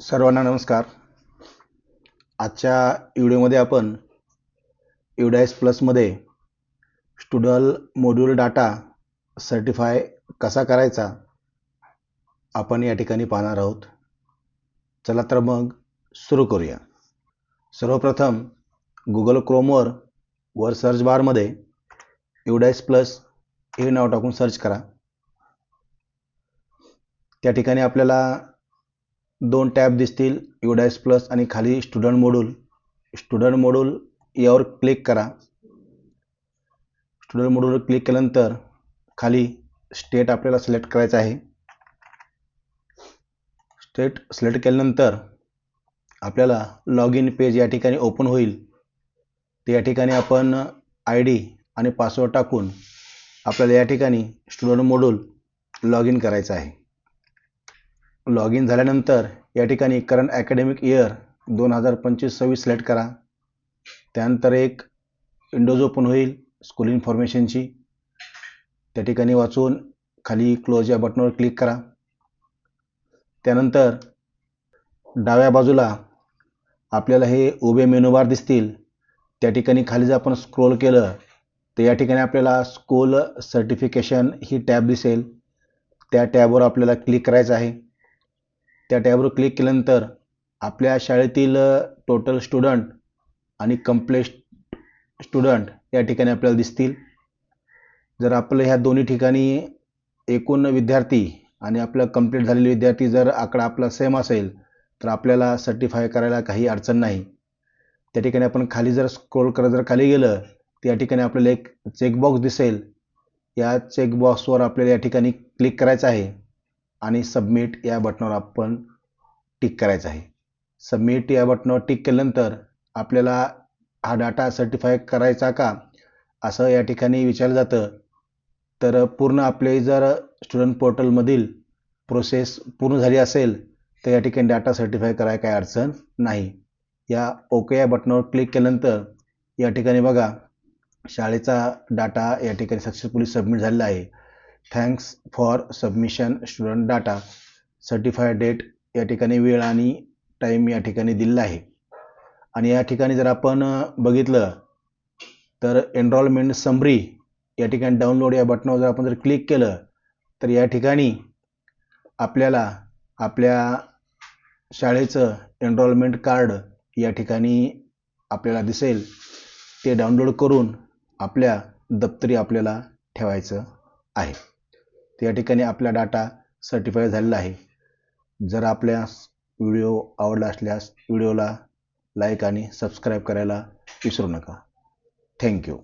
सर्वांना नमस्कार. आजच्या व्हिडिओमध्ये आपण युडायस प्लसमध्ये स्टुडल मोड्यूल डाटा सर्टिफाय कसा करायचा आपण या ठिकाणी पाहणार आहोत. चला तर मग सुरू करूया. सर्वप्रथम गुगल क्रोमवर वर सर्च बारमध्ये युडायस प्लस हे नाव टाकून सर्च करा. त्या ठिकाणी आपल्याला दोन टॅब दिसतील युडायस प्लस आणि खाली स्टुडंट मोडूल स्टुडंट मोडूल यावर क्लिक करा. स्टुडंट मोडूलवर क्लिक केल्यानंतर खाली स्टेट आपल्याला सिलेक्ट करायचं आहे. स्टेट सिलेक्ट केल्यानंतर आपल्याला लॉग इन पेज या ठिकाणी ओपन होईल. ते या ठिकाणी आपण आय डी आणि पासवर्ड टाकून आपल्याला या ठिकाणी स्टुडंट मोडूल लॉग इन करायचं आहे. लॉग इन झाल्यानंतर या ठिकाणी करंट अकॅडमिक इयर दोन हजार पंचवीस सव्वीस सिलेक्ट करा. त्यानंतर एक विंडोज ओपन होईल स्कूल इन्फॉर्मेशनची त्या ठिकाणी वाचून खाली क्लोज या बटनवर क्लिक करा. त्यानंतर डाव्या बाजूला आपल्याला हे उभे मेनूबार दिसतील. त्या ठिकाणी खाली जर आपण स्क्रोल केलं तर या ठिकाणी आपल्याला स्कूल सर्टिफिकेशन ही टॅब दिसेल. त्या टॅबवर आपल्याला क्लिक करायचं आहे. त्या टॅबवर क्लिक केल्यानंतर आपल्या शाळेतील टोटल स्टुडंट आणि कम्प्लेट स्टुडंट या ठिकाणी आपल्याला दिसतील. जर आपलं ह्या दोन्ही ठिकाणी एकूण विद्यार्थी आणि आपलं कंप्लीट झालेले विद्यार्थी जर आकडा आपला सेम असेल तर आपल्याला सर्टिफाय करायला काही अडचण नाही. त्या ठिकाणी आपण खाली जर स्क्रोल करत जर खाली गेलं तर या ठिकाणी आपल्याला एक चेकबॉक्स दिसेल. या चेकबॉक्सवर आपल्याला या ठिकाणी क्लिक करायचं आहे. आणि सबमिट या बटनावर आपण टिक करायचं आहे. सबमिट या बटनावर टिक केल्यानंतर आपल्याला हा डाटा सर्टिफाय करायचा का? असं या ठिकाणी विचारलं जातं. तर पूर्ण आपले जर स्टुडंट पोर्टलमधील प्रोसेस पूर्ण झाली असेल तर या ठिकाणी डाटा सर्टिफाय कराय काही अडचण नाही. या ओके या बटनावर क्लिक केल्यानंतर या ठिकाणी बघा शाळेचा डाटा या ठिकाणी सक्सेसफुली सबमिट झालेला आहे. Thanks for submission student data certify date या ठिकाणी वेळ आणि टाईम या ठिकाणी दिलेला आहे. आणि या ठिकाणी जर आपण बघितलं तर एनरॉलमेंट समरी या ठिकाणी डाउनलोड या बटनावर जर आपण जर क्लिक केलं तर या ठिकाणी आपल्याला आपल्या शाळेचं एनरॉलमेंट कार्ड या ठिकाणी आपल्याला दिसेल. ते डाउनलोड करून आपल्या दप्तरी आपल्याला ठेवायचं आहे. तर या ठिकाणी आपला डाटा सर्टिफाय झालेला आहे. जर आपल्या व्हिडिओ आवडला असल्यास व्हिडिओला लाईक आणि सबस्क्राईब करायला विसरू नका. थँक्यू